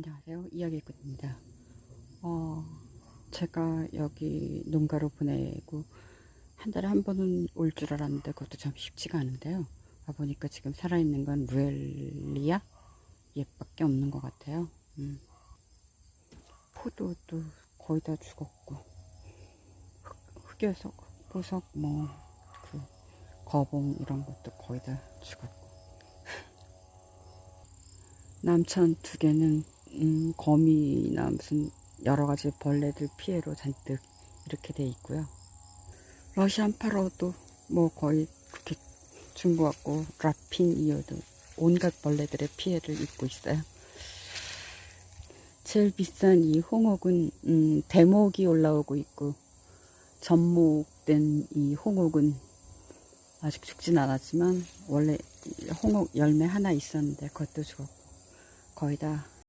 안녕하세요. 이야기꾼입니다. 어, 제가 여기 농가로 보내고 한 달에 한 번은 올 줄 알았는데 그것도 참 쉽지가 않은데요. 와보니까 지금 살아있는 건 루엘리아 얘밖에 없는 것 같아요. 음. 포도도 거의 다 죽었고 흑, 흑여석, 흑보석, 뭐그 거봉 이런 것도 거의 다 죽었고 남천 두 개는 음, 거미나 무슨 여러 가지 벌레들 피해로 잔뜩 이렇게 돼 있고요. 러시안 파로도 뭐 거의 그렇게 준것 같고 라핀 이어도 온갖 벌레들의 피해를 입고 있어요. 제일 비싼 이 홍옥은 음, 대목이 올라오고 있고 접목된 이 홍옥은 아직 죽진 않았지만 원래 홍옥 열매 하나 있었는데 그것도 죽었고 거의 다